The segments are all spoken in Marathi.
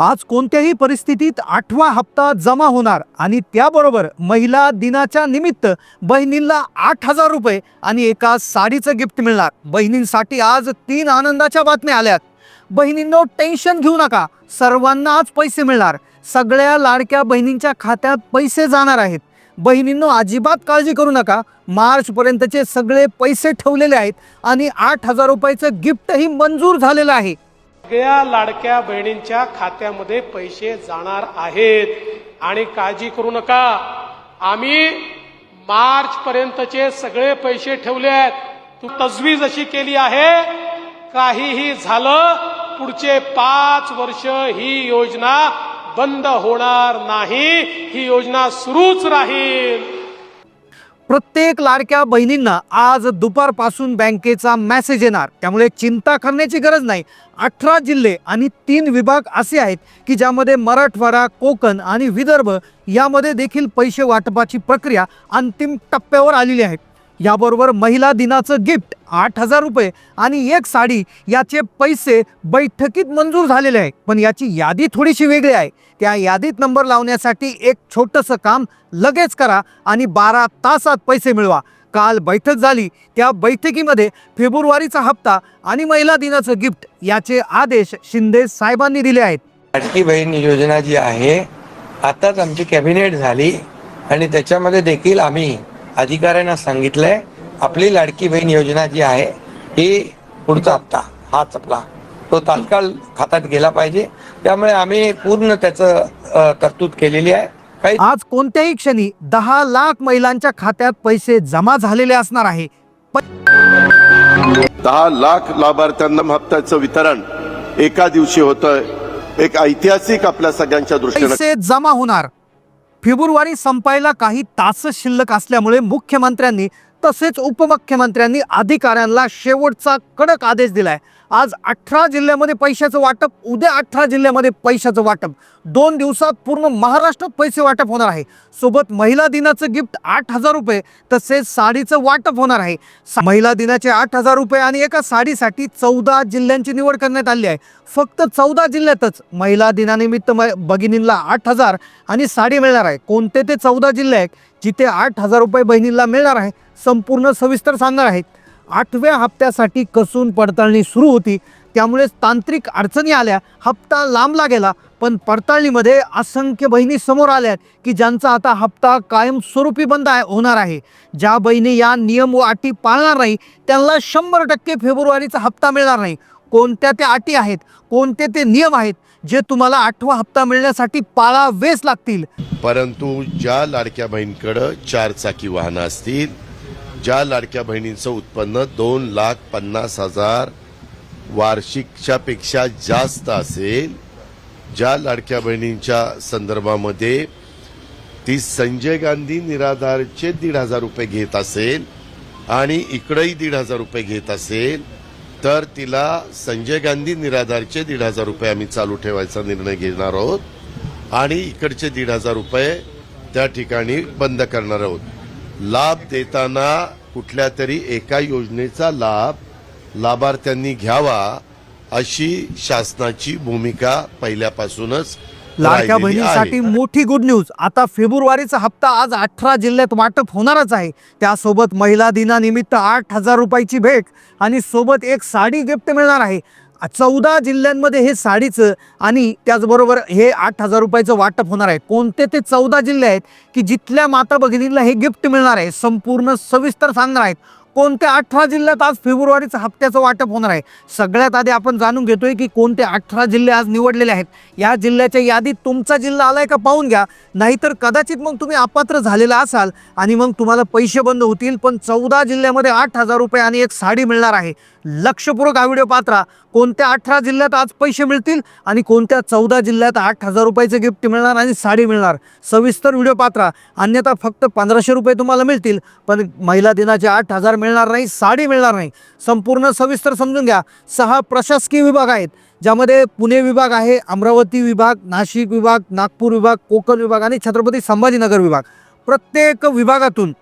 आज कोणत्याही परिस्थितीत आठवा हप्ता जमा होणार आणि त्याबरोबर महिला दिनाच्या निमित्त बहिणींना आठ हजार रुपये आणि एका साडीचं गिफ्ट मिळणार. बहिणींसाठी आज तीन आनंदाच्या बातम्या आल्यात. बहिणींनो टेन्शन घेऊ नका. सर्वांना आज पैसे मिळणार. सगळ्या लाडक्या बहिणींच्या खात्यात पैसे जाणार आहेत. बहिणींनो अजिबात काळजी करू नका. मार्चपर्यंतचे सगळे पैसे ठेवलेले आहेत आणि आठ हजार रुपयाचं गिफ्टही मंजूर झालेलं आहे. सगळ्या लाडक्या बहिणींच्या खात्यामध्ये पैसे जाणार आहेत. आणि काळजी करू नका. आम्ही मार्च पर्यंतचे सगळे पैसे ठेवले आहेत. तू तजवीज अशी केली आहे. काहीही झालं पुढचे पाच वर्ष ही योजना बंद होणार नाही. ही योजना सुरूच राहील. प्रत्येक लाडक्या बहिणींना आज दुपारपासून बँकेचा मेसेज येणार. त्यामुळे चिंता करण्याची गरज नाही. अठरा जिल्हे आणि तीन विभाग असे आहेत की ज्यामध्ये मराठवाडा कोकण आणि विदर्भ यामध्ये देखील पैसे वाटपाची प्रक्रिया अंतिम टप्प्यावर आलेली आहे. याबरोबर महिला दिनाचं गिफ्ट आठ हजार रुपये आणि एक साडी याचे पैसे बैठकीत मंजूर झालेले आहे. पण याची यादी थोडीशी वेगळी आहे. त्या यादीत नंबर लावण्यासाठी एक छोटंसं काम लगेच करा आणि बारा तासात पैसे मिळवा. काल बैठक झाली. त्या बैठकीमध्ये फेब्रुवारीचा हप्ता आणि महिला दिनाचं गिफ्ट याचे आदेश शिंदे साहेबांनी दिले आहेत. लाडकी बहीण योजना जी आहे आताच आमची कॅबिनेट झाली आणि त्याच्यामध्ये देखील आम्ही अधिकाऱ्यांना सांगितलंय आपली लाडकी बहीण योजना जी आहे ही पुढचा हप्ता हाच आपला. तो तात्काळ खात्यात गेला पाहिजे. त्यामुळे आम्ही पूर्ण त्याचं तरतूद केलेली आहे. काही आज कोणत्याही क्षणी दहा लाख महिलांच्या खात्यात पैसे जमा झालेले असणार आहे. दहा लाख लाभार्थ्यांना हप्त्याचं वितरण एका दिवशी होतंय. एक ऐतिहासिक आपल्या सगळ्यांच्या दृष्टीनं पैसे जमा होणार. फेब्रुवारी संपायला काही तास शिल्लक असल्यामुळे मुख्यमंत्र्यांनी तसेच उपमुख्यमंत्र्यांनी अधिकाऱ्यांना शेवटचा कडक आदेश दिलाय. आज अठरा जिल्ह्यामध्ये पैशाचं वाटप उद्या अठरा जिल्ह्यामध्ये पैशाचं वाटप. दोन दिवसात पूर्ण महाराष्ट्रात पैसे वाटप होणार आहे. सोबत महिला दिनाचं गिफ्ट आठ हजार रुपये तसेच साडीचं वाटप होणार आहे. महिला दिनाचे आठ हजार रुपये आणि एका साडीसाठी चौदा जिल्ह्यांची निवड करण्यात आली आहे. फक्त चौदा जिल्ह्यातच महिला दिनानिमित्त म भगिनींना आठ हजार आणि साडी मिळणार आहे. कोणते ते चौदा जिल्हे आहेत जिथे आठ हजार रुपये बहिणींना मिळणार आहे संपूर्ण सविस्तर सांगणार आहेत. आठव्या हप्त्यासाठी कसून पडताळणी सुरू होती. त्यामुळेच तांत्रिक अडचणी आल्या. हप्ता लांबला गेला पण पडताळणीमध्ये असंख्य बहिणी समोर आल्या आहेत की ज्यांचा आता हप्ता कायमस्वरूपी बंद आहे होणार आहे. ज्या बहिणी या नियम व अटी पाळणार नाही त्यांना शंभर टक्के फेब्रुवारीचा हप्ता मिळणार नाही. कोणत्या त्या अटी आहेत? कोणते ते नियम आहेत? जे तुम्हाला आठवा हप्ता मिळण्यासाठी पाळावेच लागतील. परंतु ज्या लाडक्या बहिणीकडं चार चाकी वाहनं असतील ज्या लाडक्या बहिणींचं उत्पन्न दोन लाख पन्नास हजार वार्षिकच्या पेक्षा जास्त असेल ज्या लाडक्या बहिणींच्या संदर्भामध्ये ती संजय गांधी निराधारचे दीड हजार रुपये घेत असेल आणि इकडंही दीड हजार रुपये घेत असेल तर तिला संजय गांधी निराधारचे दीड हजार रुपये आम्ही चालू ठेवायचा निर्णय घेणार आहोत आणि इकडचे दीड हजार रुपये त्या ठिकाणी बंद करणार आहोत. लाभ देताना कुठल्या तरी एका योजनेचा लाभ लाभार्थ्यांनी घ्यावा अशी शासनाची भूमिका पहिल्यापासूनच लाडक्या बहिणीसाठी. मोठी गुड न्यूज आता फेब्रुवारीचा हप्ता आज अठरा जिल्ह्यात वाटप होणारच आहे. त्यासोबत महिला दिनानिमित्त आठ हजार रुपयाची भेट आणि सोबत एक साडी गिफ्ट मिळणार आहे. चौदा जिल्ह्यांमध्ये हे साडीचं आणि त्याचबरोबर हे आठ हजार रुपयाचं वाटप होणार आहे. कोणते ते चौदा जिल्हे आहेत की जिथल्या माता भगिनींना हे गिफ्ट मिळणार आहे? संपूर्ण सविस्तर सांगणार आहेत. कोणत्या अठरा जिल्ह्यात आज फेब्रुवारीचं हप्त्याचं वाटप होणार आहे? सगळ्यात आधी आपण जाणून घेतोय की कोणते अठरा जिल्हे आज निवडलेले आहेत. या जिल्ह्याच्या यादीत तुमचा जिल्हा आलाय का पाहून घ्या. नाहीतर कदाचित मग तुम्ही अपात्र झालेला असाल आणि मग तुम्हाला पैसे बंद होतील पण चौदा जिल्ह्यामध्ये आठ हजार रुपये आणि एक साडी मिळणार आहे. लक्षपूर्वक हा व्हिडिओ पात्रा कोणत्या अठरा जिल्ह्यात आज पैसे मिळतील आणि कोणत्या चौदा जिल्ह्यात आठ हजार रुपयाचं गिफ्ट मिळणार आणि साडी मिळणार? सविस्तर व्हिडिओ पात्रा अन्यथा फक्त पंधराशे रुपये तुम्हाला मिळतील पण महिला दिनाचे आठ हजार मिळणार नाही साडी मिळणार नाही. संपूर्ण सविस्तर समजून घ्या. सहा प्रशासकीय विभाग आहेत ज्यामध्ये पुणे विभाग आहे अमरावती विभाग नाशिक विभाग नागपूर विभाग कोकण विभाग आणि छत्रपती संभाजीनगर विभाग. प्रत्येक विभागातून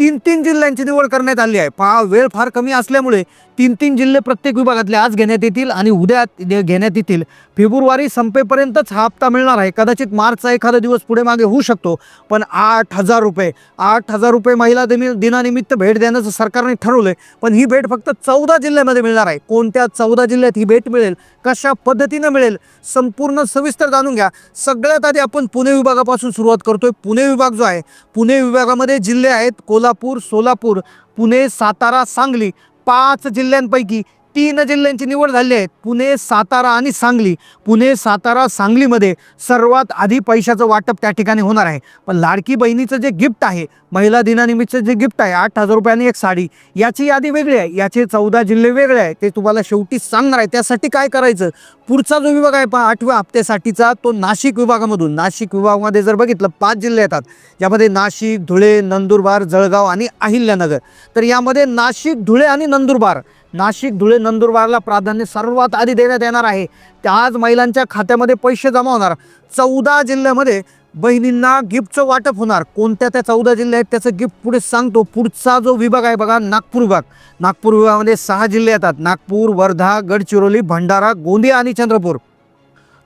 तीन तीन जिल्ह्यांची निवड करण्यात आली आहे. पहा वेळ फार कमी असल्यामुळे तीन तीन जिल्हे प्रत्येक विभागातले आज घेण्यात येतील आणि उद्या घेण्यात येतील. फेब्रुवारी संपेपर्यंतच हा हप्ता मिळणार आहे. कदाचित मार्चचा एखादा दिवस पुढे मागे होऊ शकतो पण आठ हजार रुपये आठ हजार रुपये महिला दिनी दिनानिमित्त भेट देण्याचं सरकारने ठरवलं पण ही भेट फक्त चौदा जिल्ह्यामध्ये मिळणार आहे. कोणत्या चौदा जिल्ह्यात ही भेट मिळेल कशा पद्धतीनं मिळेल संपूर्ण सविस्तर जाणून घ्या. सगळ्यात आधी आपण पुणे विभागापासून सुरुवात करतोय. पुणे विभाग जो आहे पुणे विभागामध्ये जिल्हे आहेत तुळजापूर सोलापूर पुणे सातारा सांगली पाच जिल्ह्यांपैकी तीन जिल्ह्यांची निवड झाली आहे. पुणे सातारा आणि सांगली. पुणे सातारा सांगलीमध्ये सर्वात आधी पैशाचं वाटप त्या ठिकाणी होणार आहे. पण लाडकी बहिणीचं जे गिफ्ट आहे महिला दिनानिमित्तचं जे गिफ्ट आहे आठ हजार रुपयांनी एक साडी याची यादी वेगळी आहे. याचे चौदा जिल्हे वेगळे आहे ते तुम्हाला शेवटी सांगणार आहे. त्यासाठी काय करायचं? पुढचा जो विभाग आहे पहा आठव्या हप्त्यासाठीचा तो नाशिक विभागामधून. नाशिक विभागामध्ये जर बघितलं पाच जिल्हे येतात. यामध्ये नाशिक धुळे नंदुरबार जळगाव आणि अहिल्यानगर. तर यामध्ये नाशिक धुळे आणि नंदुरबार. नाशिक धुळे नंदुरबारला प्राधान्य सर्वात आधी देण्यात येणार आहे. त्या आज महिलांच्या खात्यामध्ये पैसे जमा होणार. चौदा जिल्ह्यामध्ये बहिणींना गिफ्टचं वाटप होणार. कोणत्या त्या चौदा जिल्हे आहेत त्याचं गिफ्ट पुढे सांगतो. पुढचा जो विभाग आहे बघा नागपूर विभाग. नागपूर विभागामध्ये सहा जिल्हे येतात. नागपूर वर्धा गडचिरोली भंडारा गोंदिया आणि चंद्रपूर.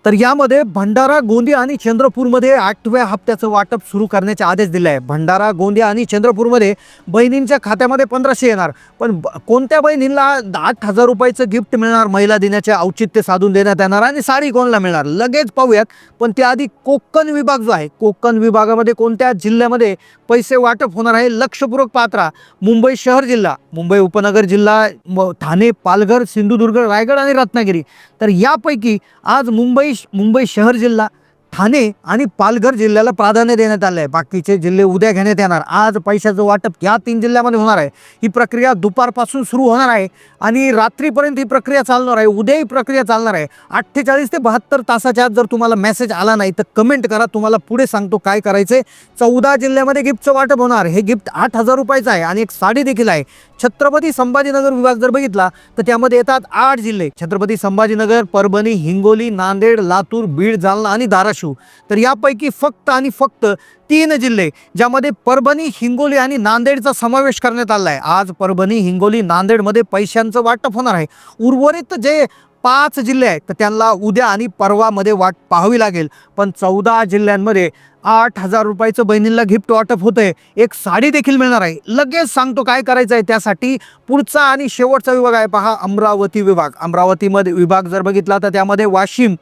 तर यामध्ये भंडारा गोंदिया आणि चंद्रपूरमध्ये आठव्या हप्त्याचं वाटप सुरू करण्याचे आदेश दिले आहे. भंडारा गोंदिया आणि चंद्रपूरमध्ये बहिणींच्या खात्यामध्ये पंधराशे येणार. पण ब- कोणत्या बहिणींना आठ हजार रुपयाचं गिफ्ट मिळणार महिला दिनाचे औचित्य साधून देण्यात येणार आणि साडी कोणाला मिळणार? लगेच पाहूयात. पण त्याआधी कोकण विभाग जो आहे कोकण विभागामध्ये कोणत्या जिल्ह्यामध्ये पैसे वाटप होणार आहे लक्षपूर्वक पात्रा मुंबई शहर जिल्हा मुंबई उपनगर जिल्हा म- ठाणे पालघर सिंधुदुर्ग रायगड आणि रत्नागिरी. तर यापैकी आज मुंबई मुंबई शहर जिल्हा ठाणे आणि पालघर जिल्ह्याला प्राधान्य देण्यात आलं आहे. बाकीचे जिल्हे उद्या घेण्यात येणार. आज पैशाचं वाटप या तीन जिल्ह्यामध्ये होणार आहे. ही प्रक्रिया दुपारपासून सुरू होणार आहे आणि रात्रीपर्यंत ही प्रक्रिया चालणार आहे. उद्या ही प्रक्रिया चालणार आहे. अठ्ठेचाळीस ते बहात्तर तासाच्या आत जर तुम्हाला मेसेज आला नाही तर कमेंट करा. तुम्हाला पुढे सांगतो काय करायचं चौदा जिल्ह्यामध्ये गिफ्टचं वाटप होणार. हे गिफ्ट आठ हजार रुपयाचं आहे आणि एक साडी देखील आहे. छत्रपती संभाजीनगर विभाग जर बघितला तर त्यामध्ये येतात आठ जिल्हे. छत्रपती संभाजीनगर परभणी हिंगोली नांदेड लातूर बीड जालना आणि धाराशिव. तर यापैकी फक्त आणि फक्त तीन जिल्हे ज्यामध्ये परभणी हिंगोली आणि नांदेडचा समावेश करण्यात आला आहे. आज परभणी हिंगोली नांदेडमध्ये पैशांचं वाटप होणार आहे. उर्वरित जे पाच जिल्हे आहेत तर त्यांना उद्या आणि परवामध्ये वाट पाहावी लागेल. पण चौदा जिल्ह्यांमध्ये आठ हजार रुपयाचं बहिणींना गिफ्ट वाटप होतंय. एक साडी देखील मिळणार आहे. लगेच सांगतो काय करायचं आहे त्यासाठी. पुढचा आणि शेवटचा विभाग आहे पहा अमरावती विभाग. अमरावतीमध्ये विभाग जर बघितला तर त्यामध्ये वाशिम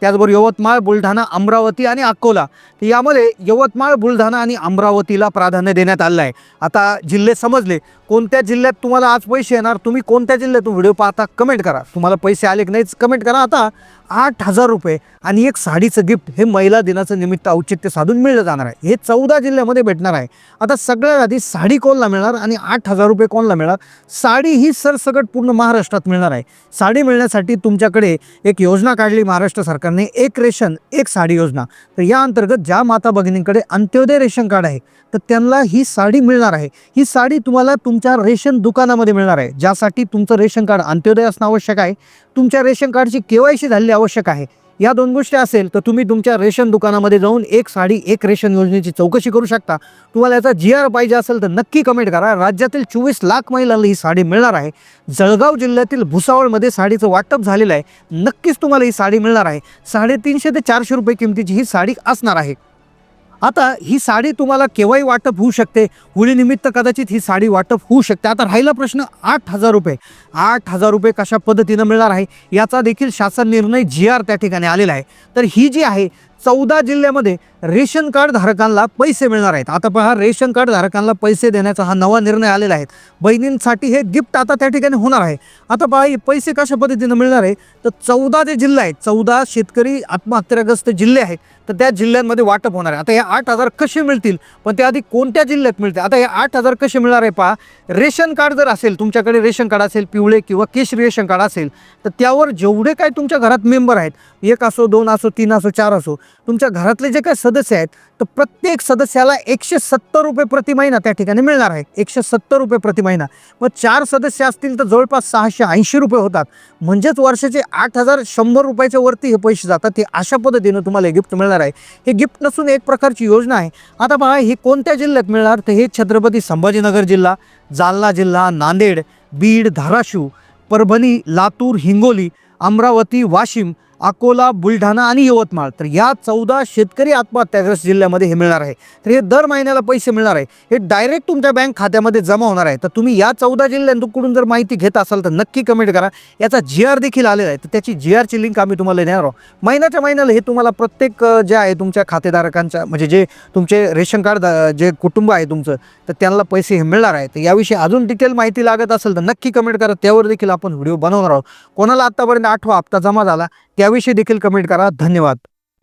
त्याचबरोबर यवतमाळ बुलढाणा अमरावती आणि अकोला. यामध्ये यवतमाळ बुलढाणा आणि अमरावतीला प्राधान्य देण्यात आलं आहे. आता जिल्हे समजले कोणत्या जिल्ह्यात तुम्हाला आज पैसे येणार तुम्ही कोणत्या जिल्ह्यातून व्हिडिओ पाहता कमेंट करा. तुम्हाला पैसे आले की नाहीच कमेंट करा. आता आठ हजार रुपये आणि एक साडीचं गिफ्ट हे महिला दिनाचं निमित्त औचित्य साधून मिळलं जाणार आहे. हे चौदा जिल्ह्यामध्ये भेटणार आहे. आता सगळ्यात आधी साडी कोणला मिळणार आणि आठ हजार रुपये कोणला मिळणार? साडी ही सरसकट पूर्ण महाराष्ट्रात मिळणार आहे. साडी मिळण्यासाठी तुमच्याकडे एक योजना काढली महाराष्ट्र सरकारने एक रेशन एक साडी योजना. तर या अंतर्गत ज्या माता भगिनींकडे अंत्योदय रेशन कार्ड आहे तर त्यांना ही साडी मिळणार आहे. ही साडी तुम्हाला तुमच्या रेशन दुकानामध्ये मिळणार आहे. ज्यासाठी तुमचं रेशन कार्ड अंत्योदय असणं आवश्यक आहे. तुमच्या रेशन कार्डची केवायसी झाली आवश्यक आहे. या दोन गोष्टी असेल तर तुम्ही तुमच्या रेशन दुकानामध्ये जाऊन एक साडी एक रेशन योजनेची चौकशी करू शकता. तुम्हाला याचा जी आर पाहिजे असेल तर नक्की कमेंट करा. राज्यातील चोवीस लाख महिलांना ही साडी मिळणार आहे. जळगाव जिल्ह्यातील भुसावळमध्ये साडीचं वाटप झालेलं आहे. नक्कीच तुम्हाला ही साडी मिळणार आहे. साडेतीनशे ते चारशे रुपये किमतीची ही साडी असणार आहे. आता ही साडी तुम्हाला केव्हाही वाटप होऊ शकते. होळीनिमित्त कदाचित ही साडी वाटप होऊ शकते. आता राहिला प्रश्न आठ हजार रुपये. आठ हजार रुपये कशा पद्धतीनं मिळणार आहे? याचा देखील शासन निर्णय जी आर त्या ठिकाणी आलेला आहे. तर ही जी आहे चौदा जिल्ह्यामध्ये रेशन कार्ड धारकांना पैसे मिळणार आहेत. आता पहा रेशन कार्ड धारकांना पैसे देण्याचा हा नवा निर्णय आलेला आहे. बहिणींसाठी हे गिफ्ट आता त्या ठिकाणी होणार आहे. आता पहा हे पैसे कशा पद्धतीनं मिळणार आहे? तर चौदा जे जिल्हे आहेत चौदा शेतकरी आत्महत्याग्रस्त जिल्हे आहेत तर त्या जिल्ह्यांमध्ये वाटप होणार आहे. आता हे आठ हजार कसे मिळतील? पण त्याआधी कोणत्या जिल्ह्यात मिळते आता हे आठ हजार कसे मिळणार आहे पहा? रेशन कार्ड जर असेल तुमच्याकडे रेशन कार्ड असेल पिवळे किंवा केशरी रेशन कार्ड असेल तर त्यावर जेवढे काय तुमच्या घरात मेंबर आहेत एक असो दोन असो तीन असो चार असो तुमच्या घरातले जे काही सदस्य आहेत तर प्रत्येक सदस्याला एकशे सत्तर रुपये प्रति महिना त्या ठिकाणी मिळणार आहे. एकशे सत्तर रुपये प्रति महिना. मग चार सदस्य असतील तर जवळपास सहाशे ऐंशी रुपये होतात. म्हणजेच वर्षाचे आठ हजार शंभर रुपयाच्या वरती हे पैसे जातात. ते अशा पद्धतीनं तुम्हाला गिफ्ट मिळणार आहे. हे गिफ्ट नसून एक प्रकारची योजना आहे. आता पहा हे कोणत्या जिल्ह्यात मिळणार? तर हे छत्रपती संभाजीनगर जिल्हा जालना जिल्हा नांदेड बीड धाराशिव परभणी लातूर हिंगोली अमरावती वाशिम अकोला बुलढाणा आणि यवतमाळ. तर या चौदा शेतकरी आत्महत्याग्रस्त जिल्ह्यामध्ये हे मिळणार आहे. तर हे दर महिन्याला पैसे मिळणार आहे. हे डायरेक्ट तुमच्या बँक खात्यामध्ये जमा होणार आहे. तर तुम्ही या चौदा जिल्ह्यांकडून जर माहिती घेत असाल तर नक्की कमेंट करा. याचा जी आर देखील आलेला आहे. तर त्याची जी आरची लिंक आम्ही तुम्हाला देणार आहोत. महिन्याच्या महिन्याला हे तुम्हाला प्रत्येक जे आहे तुमच्या खातेधारकांच्या म्हणजे जे तुमचे रेशन कार्ड जे कुटुंब आहे तुमचं तर त्यांना पैसे हे मिळणार आहे. तर याविषयी अजून डिटेल माहिती लागत असेल तर नक्की कमेंट करा. त्यावर देखील आपण व्हिडिओ बनवणार आहोत. कोणाला आत्तापर्यंत आठवा हप्ता जमा झाला त्या याविषयी देखील कमेंट करा. धन्यवाद.